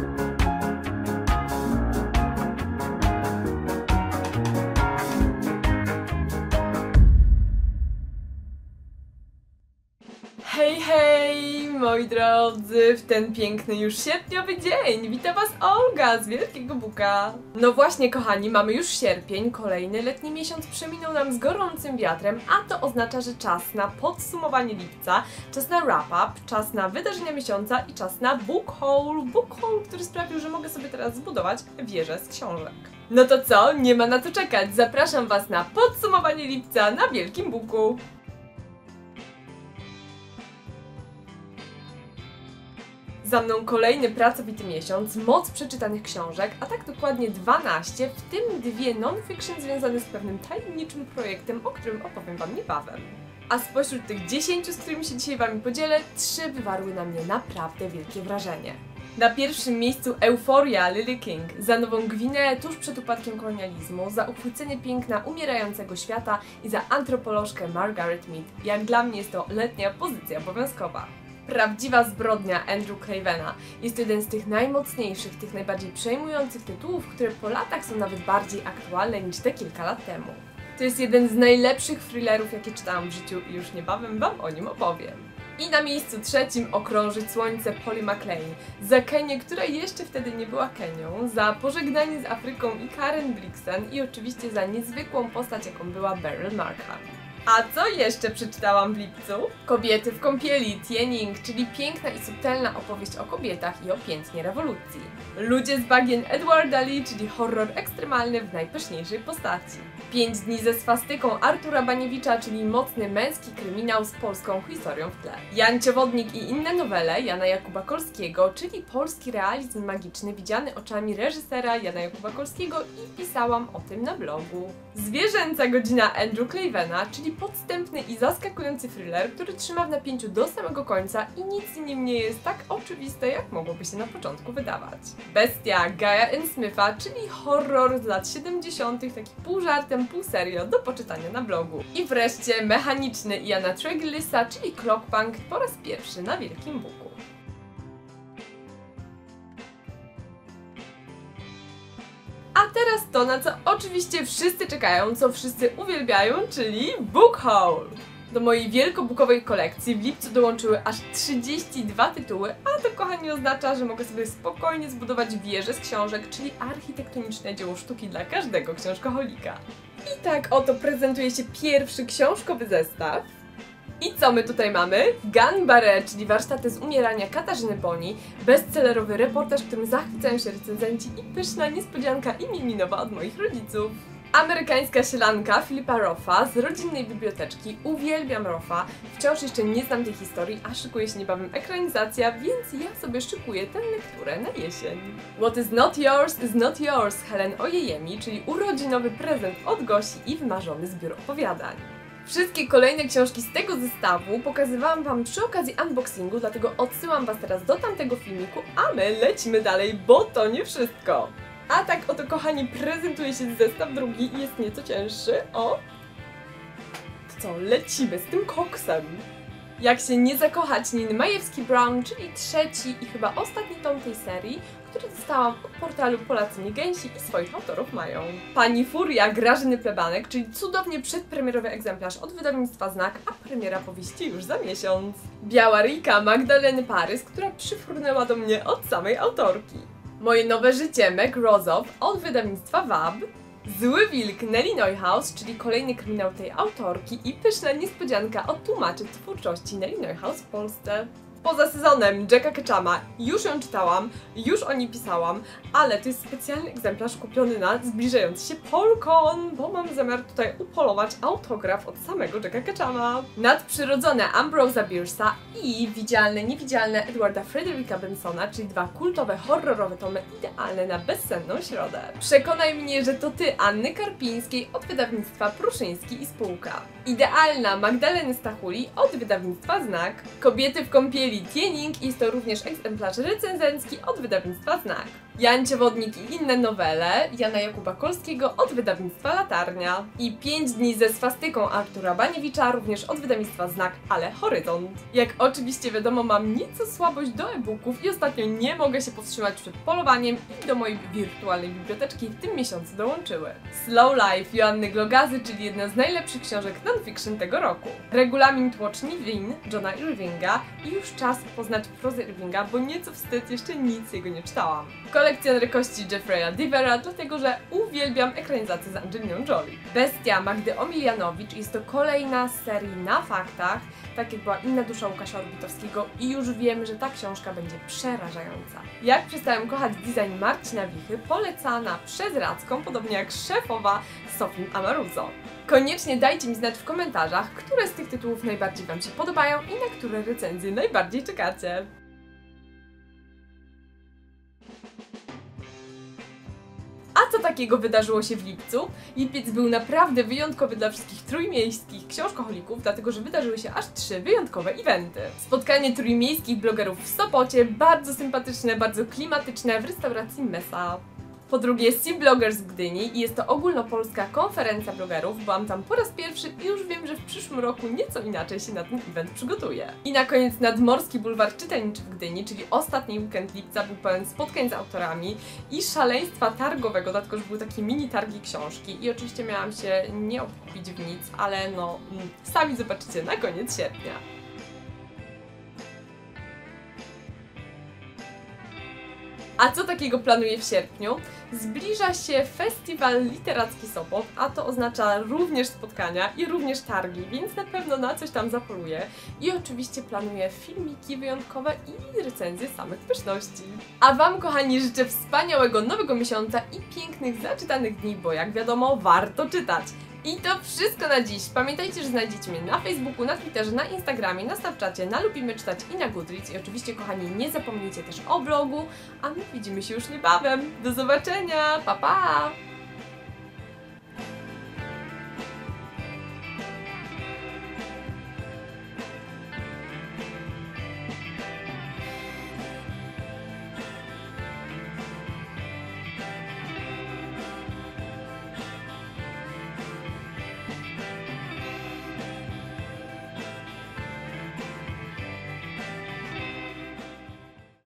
thank you moi drodzy, w ten piękny już sierpniowy dzień. Witam Was Olga z Wielkiego Buka. No właśnie, kochani, mamy już sierpień, kolejny letni miesiąc przeminął nam z gorącym wiatrem, a to oznacza, że czas na podsumowanie lipca, czas na wrap-up, czas na wydarzenia miesiąca i czas na book haul. Book haul, który sprawił, że mogę sobie teraz zbudować wieżę z książek. No to co? Nie ma na co czekać. Zapraszam Was na podsumowanie lipca na Wielkim Buku. Za mną kolejny pracowity miesiąc, moc przeczytanych książek, a tak dokładnie 12, w tym dwie non-fiction związane z pewnym tajemniczym projektem, o którym opowiem Wam niebawem. A spośród tych 10, z którymi się dzisiaj Wami podzielę, trzy wywarły na mnie naprawdę wielkie wrażenie. Na pierwszym miejscu Euforia Lily King za Nową Gwineę tuż przed upadkiem kolonializmu, za uchwycenie piękna umierającego świata i za antropolożkę Margaret Mead. Jak dla mnie jest to letnia pozycja obowiązkowa. Prawdziwa zbrodnia Andrew Cravena jest jeden z tych najmocniejszych, tych najbardziej przejmujących tytułów, które po latach są nawet bardziej aktualne niż te kilka lat temu. To jest jeden z najlepszych thrillerów, jakie czytałam w życiu i już niebawem Wam o nim opowiem. I na miejscu trzecim okrążyć słońce Polly McLean za Kenię, która jeszcze wtedy nie była Kenią, za pożegnanie z Afryką i Karen Blixen i oczywiście za niezwykłą postać, jaką była Beryl Markham. A co jeszcze przeczytałam w lipcu? Kobiety w kąpieli, Tiening, czyli piękna i subtelna opowieść o kobietach i o piętnie rewolucji. Ludzie z bagien Edwarda Lee, czyli horror ekstremalny w najpyszniejszej postaci. Pięć dni ze swastyką Artura Baniewicza, czyli mocny męski kryminał z polską historią w tle. Jan Ciewodnik i inne nowele Jana Jakuba Kolskiego, czyli polski realizm magiczny widziany oczami reżysera Jana Jakuba Kolskiego i pisałam o tym na blogu. Zwierzęca godzina Andrew Clavena, czyli podstępny i zaskakujący thriller, który trzyma w napięciu do samego końca i nic nim nie jest tak oczywiste, jak mogłoby się na początku wydawać. Bestia Gaia N. Smitha, czyli horror z lat 70., taki pół żartem, pół serio, do poczytania na blogu. I wreszcie mechaniczny Iana Tregillisa, czyli Clockpunk, po raz pierwszy na Wielkim Buku. To, na co oczywiście wszyscy czekają, co wszyscy uwielbiają, czyli Book Haul. Do mojej wielkobukowej kolekcji w lipcu dołączyły aż 32 tytuły, a to kochani oznacza, że mogę sobie spokojnie zbudować wieżę z książek, czyli architektoniczne dzieło sztuki dla każdego książkoholika. I tak oto prezentuje się pierwszy książkowy zestaw. I co my tutaj mamy? Gun Barre, czyli warsztaty z umierania Katarzyny Boni, bestsellerowy reportaż, którym zachwycają się recenzenci i pyszna niespodzianka imieninowa od moich rodziców. Amerykańska sielanka Filipa Roffa z rodzinnej biblioteczki. Uwielbiam Roffa. Wciąż jeszcze nie znam tej historii, a szykuje się niebawem ekranizacja, więc ja sobie szykuję tę lekturę na jesień. What is not yours is not yours Helen Ojejemi, czyli urodzinowy prezent od Gosi i wymarzony zbiór opowiadań. Wszystkie kolejne książki z tego zestawu pokazywałam Wam przy okazji unboxingu, dlatego odsyłam Was teraz do tamtego filmiku, a my lecimy dalej, bo to nie wszystko. A tak oto, kochani, prezentuje się zestaw drugi i jest nieco cięższy. O! To co, lecimy z tym koksem. Jak się nie zakochać Niny Majewski-Brown, czyli trzeci i chyba ostatni tom tej serii, który dostałam od portalu Polacy Nie Gęsi i swoich autorów mają. Pani Furia Grażyny Plebanek, czyli cudownie przedpremierowy egzemplarz od wydawnictwa Znak, a premiera powieści już za miesiąc. Biała Rika Magdaleny Parys, która przyfrunęła do mnie od samej autorki. Moje nowe życie Meg Rozow od wydawnictwa WAB. Zły Wilk Nelly Neuhaus, czyli kolejny kryminał tej autorki i pyszna niespodzianka od tłumaczy twórczości Nelly Neuhaus w Polsce. Poza sezonem Jacka Ketchama już ją czytałam, już o niej pisałam, ale to jest specjalny egzemplarz kupiony na zbliżający się Polkon, bo mam zamiar tutaj upolować autograf od samego Jacka Ketchama. Nadprzyrodzone Ambrosa Bierce'a i widzialne, niewidzialne Edwarda Fredericka Bensona, czyli dwa kultowe, horrorowe tomy idealne na bezsenną środę. Przekonaj mnie, że to ty, Anny Karpińskiej od wydawnictwa Pruszyński i Spółka. Idealna Magdaleny Stachuli od wydawnictwa Znak. Kobiety w kąpieli Lily Tiening i jest to również egzemplarz recenzencki od wydawnictwa Znak. Jan Ciewodnik i inne nowele Jana Jakuba Kolskiego od wydawnictwa Latarnia. I 5 dni ze swastyką Artura Baniewicza również od wydawnictwa Znak, ale Horyzont. Jak oczywiście wiadomo, mam nieco słabość do e-booków i ostatnio nie mogę się powstrzymać przed polowaniem i do mojej wirtualnej biblioteczki w tym miesiącu dołączyły. Slow Life Joanny Glogazy, czyli jedna z najlepszych książek non-fiction tego roku. Regulamin tłoczni Win Johna Irvinga i już czas poznać prozę Irvinga, bo nieco wstyd, jeszcze nic jego nie czytałam. Kolekcjoner kości Jeffreya Divera, dlatego że uwielbiam ekranizację z Angeliną Jolie. Bestia Magdy Omilianowicz jest to kolejna z serii na faktach, tak jak była inna dusza Łukasza Orbitowskiego i już wiem, że ta książka będzie przerażająca. Jak przestałem kochać design Marcina Wichy, polecana przez Radzką, podobnie jak szefowa Sofim Amaruzo. Koniecznie dajcie mi znać w komentarzach, które z tych tytułów najbardziej Wam się podobają i na które recenzje najbardziej czekacie. Takiego wydarzyło się w lipcu? Lipiec był naprawdę wyjątkowy dla wszystkich trójmiejskich książkoholików, dlatego że wydarzyły się aż trzy wyjątkowe eventy. Spotkanie trójmiejskich blogerów w Sopocie, bardzo sympatyczne, bardzo klimatyczne w restauracji Mesa. Po drugie Sea Bloggers Gdyni i jest to ogólnopolska konferencja blogerów. Byłam tam po raz pierwszy i już wiem, że w przyszłym roku nieco inaczej się na ten event przygotuję. I na koniec Nadmorski Bulwar Czytelniczy w Gdyni, czyli ostatni weekend lipca był pełen spotkań z autorami i szaleństwa targowego, dlatego że były takie mini targi książki i oczywiście miałam się nie okupić w nic, ale no mm, sami zobaczycie na koniec sierpnia. A co takiego planuję w sierpniu? Zbliża się Festiwal Literacki Sopot, a to oznacza również spotkania i również targi, więc na pewno na coś tam zapoluję. I oczywiście planuję filmiki wyjątkowe i recenzje samych pyszności. A Wam, kochani, życzę wspaniałego nowego miesiąca i pięknych, zaczytanych dni, bo jak wiadomo, warto czytać. I to wszystko na dziś. Pamiętajcie, że znajdziecie mnie na Facebooku, na Twitterze, na Instagramie, na Snapchacie, na Lubimy Czytać i na Goodreads. I oczywiście, kochani, nie zapomnijcie też o blogu, a my widzimy się już niebawem. Do zobaczenia, pa pa!